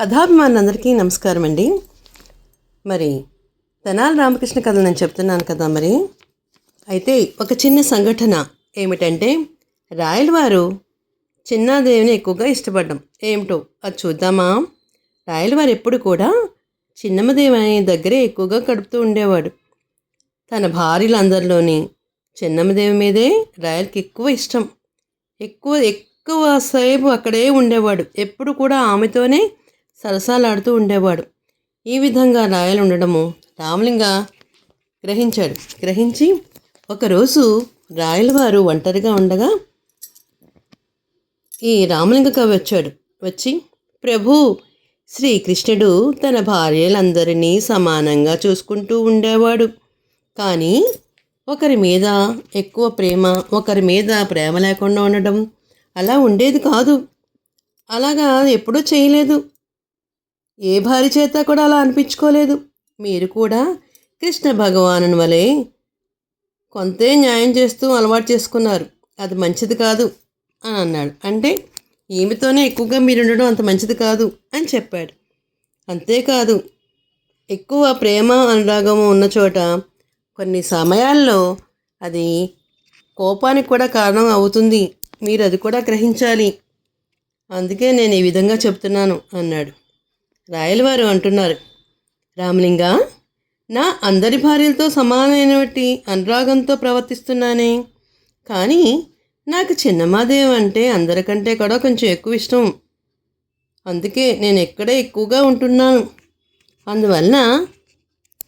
కథాభిమానులందరికీ నమస్కారం అండి మరి తెనాలి రామకృష్ణ కథలు నేను చెప్తున్నాను కదా మరి. అయితే ఒక చిన్న సంఘటన ఏమిటంటే రాయల వారు చిన్నాదేవిని ఎక్కువగా ఇష్టపడడం. ఏమిటో అది చూద్దామా? రాయల వారు ఎప్పుడు కూడా చిన్నమ్మదేవి అనే దగ్గరే ఎక్కువగా గడుపుతూ ఉండేవాడు. తన భార్యలందరిలోని చిన్నమ్మదేవి మీదే రాయలకి ఎక్కువ ఇష్టం. ఎక్కువ ఎక్కువ సేపు అక్కడే ఉండేవాడు. ఎప్పుడు కూడా ఆమెతోనే సరసాలాడుతూ ఉండేవాడు. ఈ విధంగా రాయలు ఉండడము రామలింగ గ్రహించాడు. గ్రహించి ఒకరోజు రాయల వారు ఒంటరిగా ఉండగా ఈ రామలింగ కవి వచ్చాడు. వచ్చి ప్రభు శ్రీకృష్ణుడు తన భార్యలందరినీ సమానంగా చూసుకుంటూ ఉండేవాడు. కానీ ఒకరి మీద ఎక్కువ ప్రేమ ఒకరి మీద ప్రేమ లేకుండా ఉండడం అలా ఉండేది కాదు. అలాగా ఎప్పుడూ చేయలేదు. ఏ భార్య చేత కూడా అలా అనిపించుకోలేదు? మీరు కూడా కృష్ణ భగవాను వలె కొంతే న్యాయం చేస్తూ అలవాటు చేసుకున్నారు. అది మంచిది కాదు అని అన్నాడు. అంటే ఈమెతోనే ఎక్కువగా మీరు ఉండడం అంత మంచిది కాదు అని చెప్పాడు. అంతేకాదు ఎక్కువ ప్రేమ అనురాగము ఉన్న చోట కొన్ని సమయాల్లో అది కోపానికి కూడా కారణం అవుతుంది. మీరు అది కూడా గ్రహించాలి. అందుకే నేను ఈ విధంగా చెప్తున్నాను అన్నాడు. రాయలవారు అంటున్నారు. రామలింగ నా అందరి భార్యలతో సమానమైనటువంటి అనురాగంతో ప్రవర్తిస్తున్నానే. కానీ నాకు చిన్నమాదేవి అంటే అందరికంటే కూడా కొంచెం ఎక్కువ ఇష్టం. అందుకే నేను ఎక్కడే ఎక్కువగా ఉంటున్నాను. అందువలన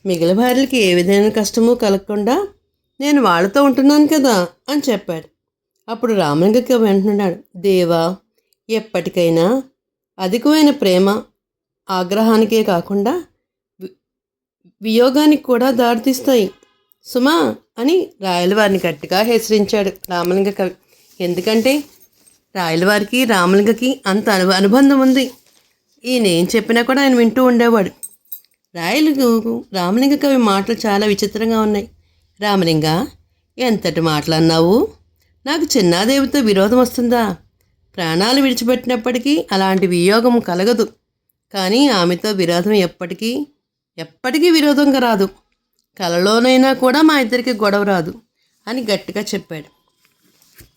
మిగిలిన భార్యలకి ఏ విధమైన కష్టము కలగకుండా నేను వాళ్ళతో ఉంటున్నాను కదా అని చెప్పాడు. అప్పుడు రామలింగకి వెంటున్నాడు దేవా ఎప్పటికైనా అధికమైన ప్రేమ ఆగ్రహానికే కాకుండా వియోగానికి కూడా దారితీస్తాయి. సుమా అని రాయలవారిని గట్టిగా హెచ్చరించాడు రామలింగ కవి. ఎందుకంటే రాయలవారికి రామలింగకి అంత అను అనుబంధం ఉంది. ఈయన ఏం చెప్పినా కూడా ఆయన వింటూ ఉండేవాడు. రాయలు రామలింగ కవి మాటలు చాలా విచిత్రంగా ఉన్నాయి. రామలింగ ఎంతటి మాటలు అన్నావు నాకు చిన్నాదేవితో విరోధం వస్తుందా? ప్రాణాలు విడిచిపెట్టినప్పటికీ అలాంటి వియోగం కలగదు. కానీ ఆమెతో విరోధం ఎప్పటికీ ఎప్పటికీ విరోధంగా రాదు. కలలోనైనా కూడా మా ఇద్దరికి గొడవ రాదు అని గట్టిగా చెప్పాడు.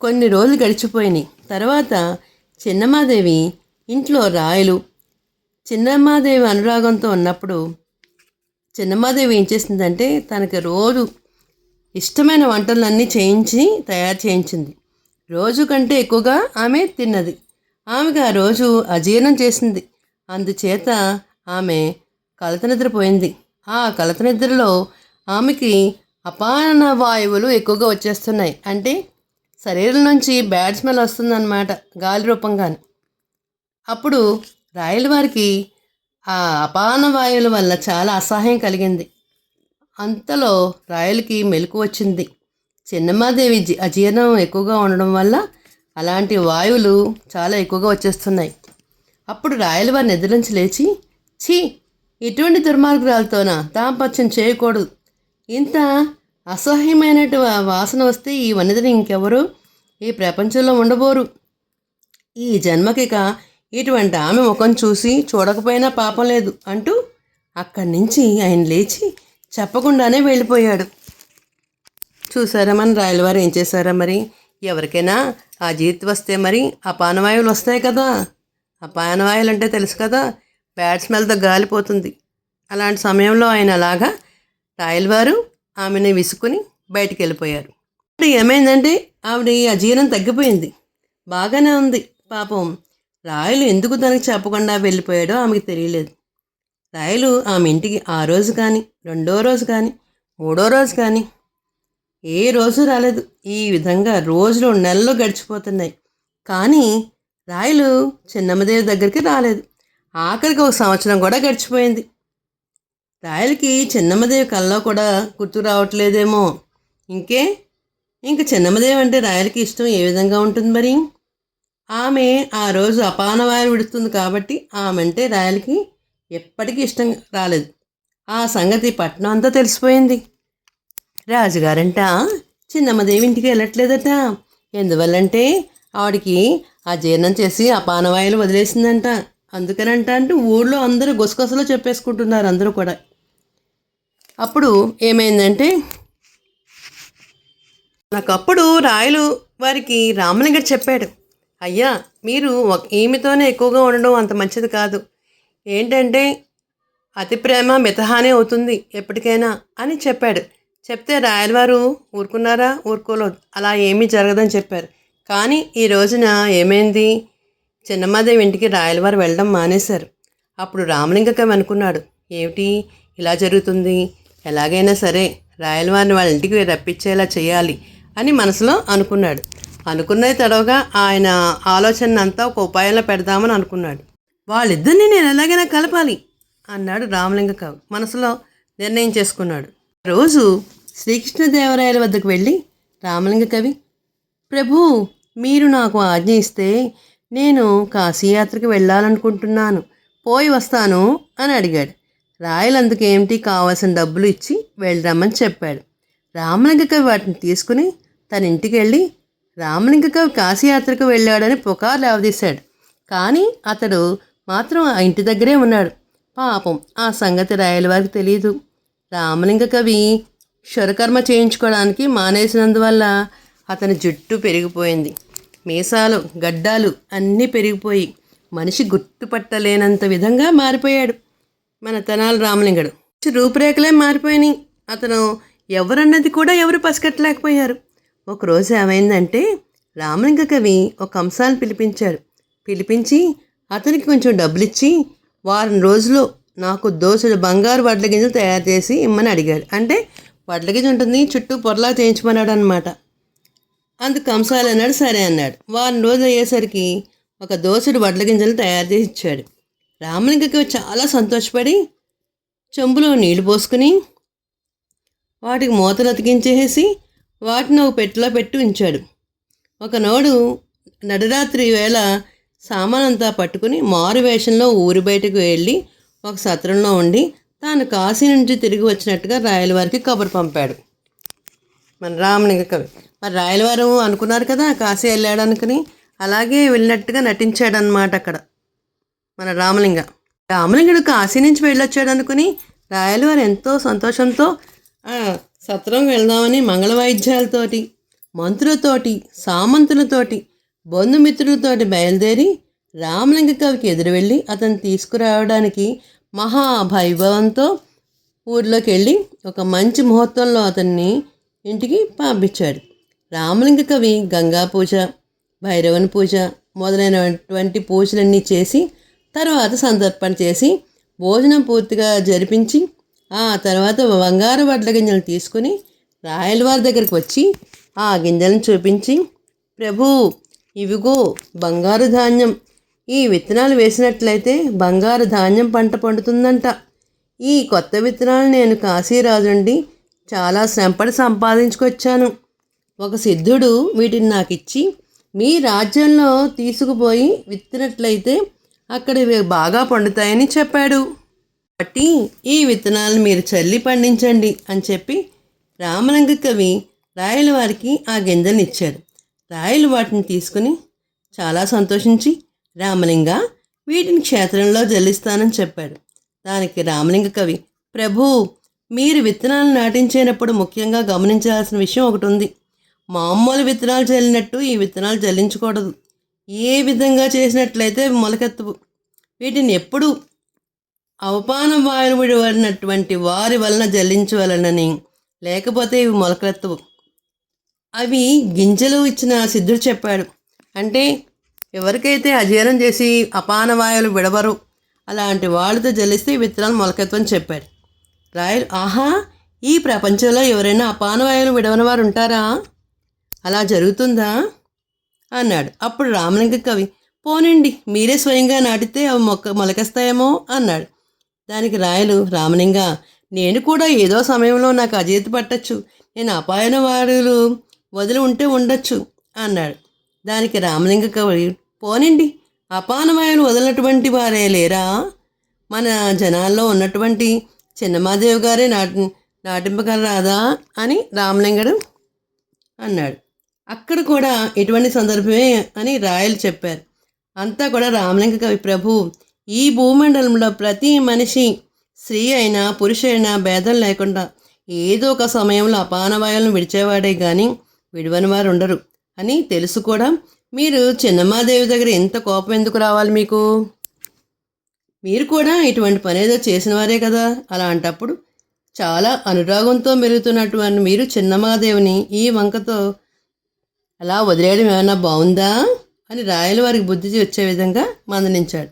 కొన్ని రోజులు గడిచిపోయినాయి. తర్వాత చిన్నమాదేవి ఇంట్లో రాయలు చిన్నమ్మాదేవి అనురాగంతో ఉన్నప్పుడు చిన్నమ్మాదేవి ఏం చేసిందంటే తనకి రోజు ఇష్టమైన వంటలన్నీ చేయించి తయారు చేయించింది. రోజు కంటే ఎక్కువగా ఆమె తిన్నది. ఆమెకు ఆ రోజు అజీర్ణం చేసింది. అందుచేత ఆమె కలతనిద్రపోయింది ఆ కలత నిద్రలో ఆమెకి అపాన వాయువులు ఎక్కువగా వచ్చేస్తున్నాయి. అంటే శరీరం నుంచి బ్యాడ్ స్మెల్ వస్తుందన్నమాట గాలి రూపంగాను. అప్పుడు రాయల వారికి ఆ అపాన వాయువుల వల్ల చాలా అసహాయం కలిగింది. అంతలో రాయలకి మెలకు వచ్చింది. చిన్నమ్మాదేవి అజీర్ణం ఎక్కువగా ఉండడం వల్ల అలాంటి వాయువులు చాలా ఎక్కువగా వచ్చేస్తున్నాయి. అప్పుడు రాయలవారి వారి లేచి ఛీ ఇటువంటి దుర్మార్గురాలతోనా దాంపత్యం చేయకూడదు. ఇంత అసహ్యమైనటు వాసన వస్తే ఈ వనితని ఇంకెవరు ఈ ప్రపంచంలో ఉండబోరు? ఈ జన్మకిక ఇటువంటి ఆమె ముఖం చూసి చూడకపోయినా పాపం లేదు అంటూ అక్కడి నుంచి ఆయన లేచి చెప్పకుండానే వెళ్ళిపోయాడు. చూసారా మన రాయలవారు ఏం చేశారా మరి? ఎవరికైనా ఆ జీత్ వస్తే మరి అపానవాయువులు వస్తాయి కదా? ఆ పానవాయిలు అంటే తెలుసు కదా బ్యాడ్ స్మెల్తో గాలిపోతుంది అలాంటి సమయంలో ఆయన అలాగా రాయలవారు ఆమెను విసుకుని బయటికి వెళ్ళిపోయారు. ఇప్పుడు ఏమైందంటే ఆవిడ అజీర్ణం తగ్గిపోయింది. బాగానే ఉంది పాపం. రాయలు ఎందుకు తనకి చెప్పకుండా వెళ్ళిపోయాడో ఆమెకి తెలియలేదు. రాయలు ఆమె ఇంటికి ఆ రోజు కానీ రెండో రోజు కానీ మూడో రోజు కానీ ఏ రోజు రాలేదు. ఈ విధంగా రోజులు నెలలు గడిచిపోతున్నాయి. కానీ రాయలు చిన్నమ్మదేవి దగ్గరికి రాలేదు. ఆఖరికి ఒక సంవత్సరం కూడా గడిచిపోయింది. రాయలకి చిన్నమ్మదేవి కల్లో కూడా గుర్తు రావట్లేదేమో. ఇంకే ఇంక చిన్నమ్మదేవి అంటే రాయలకి ఇష్టం ఏ విధంగా ఉంటుంది మరి? ఆమె ఆ రోజు అపానవాయు విడుస్తుంది కాబట్టి ఆమె అంటే రాయలకి ఎప్పటికీ ఇష్టం రాలేదు. ఆ సంగతి పట్నం అంతా తెలిసిపోయింది. రాజుగారంట చిన్నమ్మదేవి ఇంటికి వెళ్ళట్లేదట. ఎందువల్లంటే ఆవిడికి ఆ జీర్ణం చేసి అపానవాయులు వదిలేసిందంట. అందుకనంట అంటే ఊళ్ళో అందరూ గుసగుసలో చెప్పేసుకుంటున్నారు అందరూ కూడా. అప్పుడు ఏమైందంటే నాకు అప్పుడు రాయలు వారికి రామలింగడు చెప్పాడు అయ్యా మీరు ఒక ఈమెతోనే ఎక్కువగా ఉండడం అంత మంచిది కాదు. ఏంటంటే అతి ప్రేమ మితహానే అవుతుంది ఎప్పటికైనా అని చెప్పాడు. చెప్తే రాయలవారు ఊరుకున్నారా? ఊరుకోలేదు. అలా ఏమీ జరగదని చెప్పారు. కానీ ఈ రోజున ఏమైంది? చిన్నమ్మాదేవి ఇంటికి రాయలవారు వెళ్ళడం మానేశారు. అప్పుడు రామలింగ కవి అనుకున్నాడు ఏమిటి? ఇలా జరుగుతుంది. ఎలాగైనా సరే రాయలవారిని వాళ్ళ ఇంటికి రప్పించేలా చేయాలి అని మనసులో అనుకున్నాడు. అనుకున్నది తడవగా ఆయన ఆలోచన అంతా ఒక ఉపాయంలో పెడదామని అనుకున్నాడు. వాళ్ళిద్దరిని నేను ఎలాగైనా కలపాలి అన్నాడు రామలింగ కవి. మనసులో నిర్ణయం చేసుకున్నాడు. రోజు శ్రీకృష్ణదేవరాయల వద్దకు వెళ్ళి రామలింగ కవి ప్రభు మీరు నాకు ఆజ్ఞ ఇస్తే నేను కాశీయాత్రకు వెళ్ళాలనుకుంటున్నాను. పోయి వస్తాను అని అడిగాడు. రాయలందుకు ఏమిటి కావాల్సిన డబ్బులు ఇచ్చి వెళ్ళరమ్మని చెప్పాడు. రామలింగ కవి వాటిని తీసుకుని తన ఇంటికి వెళ్ళి రామలింగ కవి కాశీయాత్రకు వెళ్ళాడని పుకారు లేవదీశాడు. కానీ అతడు మాత్రం ఆ ఇంటి దగ్గరే ఉన్నాడు. పాపం ఆ సంగతి రాయల వారికి తెలియదు రామలింగ కవి క్షురకర్మ చేయించుకోవడానికి మానేసినందువల్ల అతని జుట్టు పెరిగిపోయింది. మీసాలు గడ్డాలు అన్నీ పెరిగిపోయి మనిషి గుర్తుపట్టలేనంత విధంగా మారిపోయాడు. మన తనాల రామలింగడు. రూపురేఖలే మారిపోయినాయి. అతను ఎవరన్నది కూడా ఎవరు పసికట్టలేకపోయారు ఒకరోజు ఏమైందంటే రామలింగ కవి ఒక అంశాన్ని పిలిపించాడు పిలిపించి అతనికి కొంచెం డబ్బులు ఇచ్చి వారం రోజులు నాకు దోశలు బంగారు వడ్ల గింజలు తయారు చేసి ఇమ్మని అడిగాడు. అంటే వడ్ల గింజ ఉంటుంది చుట్టూ పొరలా చేయించమన్నాడు అనమాట అందుకు కంసాలు అన్నాడు సరే అన్నాడు. వారం రోజులు అయ్యేసరికి ఒక దోసుడు వడ్ల గింజలు తయారు చేసి ఇచ్చాడు. రామలింగకి చాలా సంతోషపడి చెంబులో నీళ్ళు పోసుకుని వాటికి మూతలు అతికించేసి వాటిని ఒక పెట్టెలో పెట్టి ఉంచాడు. ఒకనోడు నడిరాత్రి వేళ సామానంతా పట్టుకుని మారు వేషంలో ఊరి బయటకు వెళ్ళి ఒక సత్రంలో ఉండి తాను కాశీ నుంచి తిరిగి వచ్చినట్టుగా రాయలవారికి కబురు పంపాడు. మన రామలింగ కవి. మరి రాయలవారు అనుకున్నారు కదా కాశీ వెళ్ళాడు అనుకుని అలాగే వెళ్ళినట్టుగా నటించాడనమాట అక్కడ మన రామలింగ. రామలింగుడు కాశీ నుంచి వెళ్ళొచ్చాడు అనుకుని రాయలవారు ఎంతో సంతోషంతో సత్రం వెళ్దామని మంగళ వాయిద్యాలతోటి మంత్రులతోటి సామంతులతోటి బంధుమిత్రులతోటి బయలుదేరి రామలింగ కవికి ఎదురు వెళ్ళి అతను తీసుకురావడానికి మహాభైభవంతో ఊర్లోకి వెళ్ళి ఒక మంచి ముహూర్తంలో అతన్ని ఇంటికి పంపించాడు. రామలింగ కవి గంగా పూజ భైరవన్ పూజ మొదలైనటువంటి పూజలన్నీ చేసి తర్వాత సందర్పణ చేసి భోజనం పూర్తిగా జరిపించి ఆ తర్వాత బంగారు వడ్ల గింజలు తీసుకుని రాయలవారి దగ్గరికి వచ్చి ఆ గింజలను చూపించి ప్రభు ఇవిగో బంగారు ధాన్యం. ఈ విత్తనాలు వేసినట్లయితే బంగారు ధాన్యం పంట పండుతుందంట. ఈ కొత్త విత్తనాలు నేను కాశీరాజు నుండి చాలా శ్రమపడి సంపాదించుకొచ్చాను. ఒక సిద్ధుడు వీటిని నాకు ఇచ్చి మీ రాజ్యంలో తీసుకుపోయి విత్తినట్లయితే అక్కడ ఇవి బాగా పండుతాయని చెప్పాడు. కాబట్టి ఈ విత్తనాలను మీరు చల్లి పండించండి అని చెప్పి రామలింగ కవి రాయల వారికి ఆ గింజలను ఇచ్చాడు రాయలు వాటిని తీసుకుని చాలా సంతోషించి రామలింగ వీటిని క్షేత్రంలో జల్లిస్తానని చెప్పాడు. దానికి రామలింగ కవి ప్రభు మీరు విత్తనాలు నాటించేటప్పుడు ముఖ్యంగా గమనించాల్సిన విషయం ఒకటి ఉంది మామూలు విత్తనాలు చల్లినట్టు ఈ విత్తనాలు చల్లించకూడదు. ఏ విధంగా చేసినట్లయితే మొలకెత్తవు వీటిని ఎప్పుడు అవపాన వాయువుడి వాడినటువంటి వారి వలన జల్లించవలనని. లేకపోతే ఇవి మొలకెత్తవు. అవి గింజలు ఇచ్చిన సిద్ధుడు చెప్పాడు. అంటే ఎవరికైతే అజీర్ణం చేసి అపాన వాయువులు విడవరు అలాంటి వాళ్ళతో జల్లిస్తే ఈ విత్తనాలు మొలకెత్తని చెప్పాడు. రాయలు ఆహా! ఈ ప్రపంచంలో ఎవరైనా అపాన వాయువులు విడవని వారు ఉంటారా? అలా జరుగుతుందా? అన్నాడు. అప్పుడు రామలింగ కవి పోనండి మీరే స్వయంగా నాటితే అవి మొక్క మొలకెస్తాయేమో అన్నాడు. దానికి రాయలు రామలింగ నేను కూడా ఏదో సమయంలో నాకు అజీతి పట్టచ్చు. నేను అపాయన వారులు వదిలి ఉంటే ఉండొచ్చు అన్నాడు. దానికి రామలింగ కవి పోనండి అపానవాయులు వదిలినటువంటి వారే లేరా? మన జనాల్లో ఉన్నటువంటి చిన్నమాదేవి గారే నాటి నాటింపగలరాదా అని రామలింగడు అన్నాడు. అక్కడ కూడా ఇటువంటి సందర్భమే అని రాయలు చెప్పారు. అంతా కూడా రామలింగ కవి ప్రభు ఈ భూమండలంలో ప్రతి మనిషి స్త్రీ అయినా పురుషైనా భేదం లేకుండా ఏదో ఒక సమయంలో అపానవాయులను విడిచేవాడే కానీ విడివని వారు ఉండరు అని తెలుసు కూడా. మీరు చిన్నమ్మాదేవి దగ్గర ఎంత కోపం ఎందుకు రావాలి మీకు? మీరు కూడా ఇటువంటి పని ఏదో చేసిన వారే కదా. అలాంటప్పుడు చాలా అనురాగంతో మెరుగుతున్నటువంటి మీరు చిన్నమ్మాదేవిని ఈ వంకతో అలా వదిలేయడం ఏమైనా బాగుందా? అని రాయల వారికి బుద్ధి వచ్చే విధంగా మందలించాడు.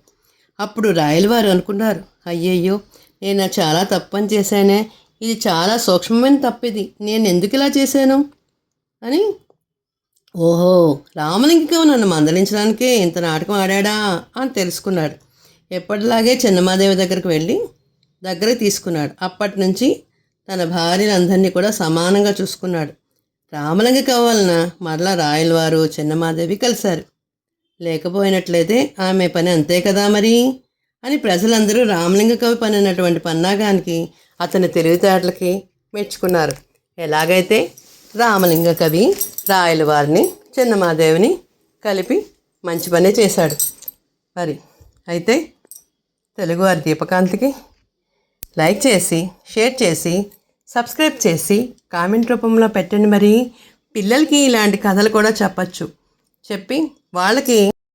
అప్పుడు రాయలవారు అనుకున్నారు అయ్యయ్యో నేను చాలా తప్పని చేశానే. ఇది చాలా సూక్ష్మమైన తప్పిది నేను ఎందుకు ఇలా చేశాను? అని ఓహో రామలింగం నన్ను మందలించడానికే ఇంత నాటకం ఆడాడా? అని తెలుసుకున్నాడు. ఎప్పటిలాగే చిన్నమాదేవి దగ్గరికి వెళ్ళి దగ్గరికి తీసుకున్నాడు. అప్పటి నుంచి తన భార్యలందరినీ కూడా సమానంగా చూసుకున్నాడు. రామలింగ కావాలన? మరలా రాయలవారు చిన్నమాదేవి కలిశారు. లేకపోయినట్లయితే ఆమె పని అంతే కదా మరి? అని ప్రజలందరూ రామలింగ కవి పనినటువంటి పన్నాగానికి అతని తెలివితేటలకి మెచ్చుకున్నారు. ఎలాగైతే రామలింగ కవి రాయల వారిని చిన్నమాదేవిని కలిపి మంచి పనే చేశాడు. మరి అయితే తెలుగువారి దీపకాంతికి లైక్ చేసి షేర్ చేసి సబ్స్క్రైబ్ చేసి కామెంట్ రూపంలో పెట్టండి మరి. పిల్లలకి ఇలాంటి కథలు కూడా చెప్పచ్చు. చెప్పి వాళ్ళకి